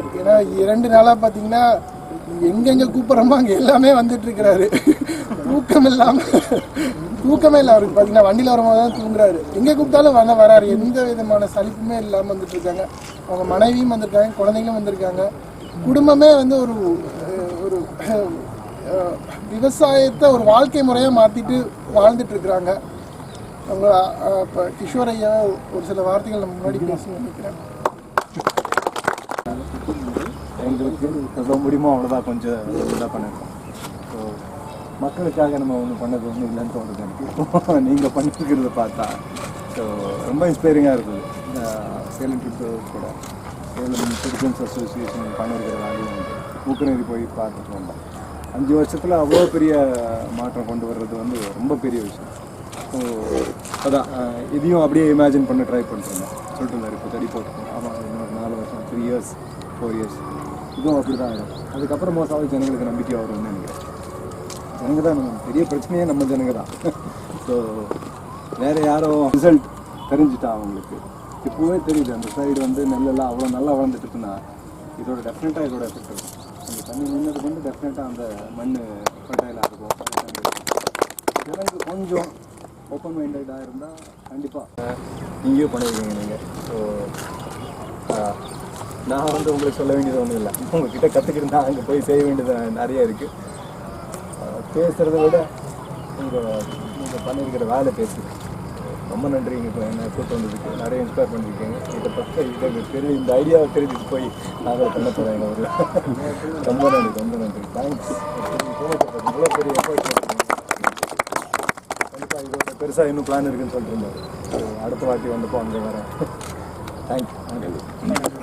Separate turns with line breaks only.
இருக்குது ஏன்னா இரண்டு நாளாக பார்த்தீங்கன்னா எங்கெங்கே கூப்பிட்றோமோ அங்கே எல்லாமே வந்துட்டு இருக்கிறாரு தூக்கம் இல்லாமல் தூக்கமே இல்லை அவருக்கு. பார்த்தீங்கன்னா வண்டியில் வரும்போது தான் தூங்குறாரு. எங்கே கூப்பிட்டாலும் வர வராரு. எந்த விதமான சலிப்புமே இல்லாமல் வந்துட்டு இருக்காங்க அவங்க மனைவியும் வந்திருக்காங்க குழந்தைங்களும் வந்திருக்காங்க. குடும்பமே வந்து ஒரு ஒரு விவசாயத்தை ஒரு வாழ்க்கை முறையாக மாற்றிட்டு வாழ்ந்துட்டு இருக்கிறாங்க அவங்க இப்போ கிஷோர் ஐயா ஒரு சில வார்த்தைகள் நம்ம முன்னாடி பேசணும்னு நினைக்கிறேன்.
எங்களுக்கு எவ்வளோ முடியுமோ அவ்வளோதான் கொஞ்சம் இதாக பண்ணியிருக்கோம் ஸோ மக்களுக்காக நம்ம ஒன்று பண்ணது ஒன்றும் இல்லைன்னு தோணுது எனக்கு. நீங்கள் பண்ணிருக்கிறத பார்த்தா. ஸோ ரொம்ப இன்ஸ்பைரிங்காக இருக்குது. இந்த சேலம் ட்ரிப்பு கூட. சேலம் சிட்டிசன்ஸ் அசோசியேஷன் பண்ணிருக்கிற வேலையும் ஊக்கநெறி போய் பார்த்துட்டு வந்தோம். அஞ்சு வருஷத்தில் அவ்வளோ பெரிய மாற்றம் கொண்டு வர்றது வந்து ரொம்ப பெரிய விஷயம். ஸோ அதான் இதையும் அப்படியே இமேஜின் பண்ண ட்ரை பண்ணுறேன் சொல்லிட்டு இருந்தார் இப்போ தடி போட்டு ஆமாம் இன்னொரு நாலு வருஷம் த்ரீ இயர்ஸ் ஃபோர் இயர்ஸ் இதுவும் அப்படி தான் ஆகும் அதுக்கப்புறம் மோசாவது ஜனங்களுக்கு நம்பிக்கை வரும்னு நினைக்கிறேன். ஜனங்க தான் நம்ம பெரிய பிரச்சனையே நம்ம ஜனங்க தான். ஸோ வேறு யாரோ ரிசல்ட் தெரிஞ்சுட்டா அவங்களுக்கு. இப்போவே தெரியுது அந்த சைடு வந்து நெல்லெல்லாம் அவ்வளோ நல்லா வளர்ந்துட்டு இருக்குன்னா இதோட டெஃபினட்டாக இதோட எஃபெக்ட் இருக்கும். அந்த தண்ணி நின்னதுக்கு வந்து டெஃபினட்டாக அந்த மண் ஃபர்டைலாக இருக்கும். ஜனங்க கொஞ்சம் ஓப்பன் மைண்டடாக இருந்தால் கண்டிப்பாக இங்கேயும் பண்ணியிருக்கீங்க நீங்கள் ஸோ நான் வந்து உங்களுக்கு சொல்ல வேண்டியது ஒன்றும் இல்லை. உங்ககிட்ட கற்றுக்கிட்டு நான் அங்கே போய் செய்ய வேண்டியது நிறைய இருக்குது பேசுகிறத விட உங்கள் நீங்கள் பண்ணியிருக்கிற வேலை பேசுது ரொம்ப நன்றிங்க இப்போ என்ன கூட்டு வந்ததுக்கு. நிறைய இன்ஸ்பயர் பண்ணியிருக்கீங்க இதை பற்றி இதை தெரிஞ்சு இந்த ஐடியாவை தெரிஞ்சுட்டு போய் நாங்கள் பண்ண போகிறோம் எங்கள் ஊரில். ரொம்ப நன்றி ரொம்ப நன்றி. தேங்க்ஸ் இவ்வளோ பெரிய எஃபர்ட் பெருசாக இன்னும் பிளான் இருக்குன்னு சொல்லிட்டு இருந்தாரு. அடுத்த வாட்டி வந்தப்போ அங்கே வரேன். தேங்க்யூ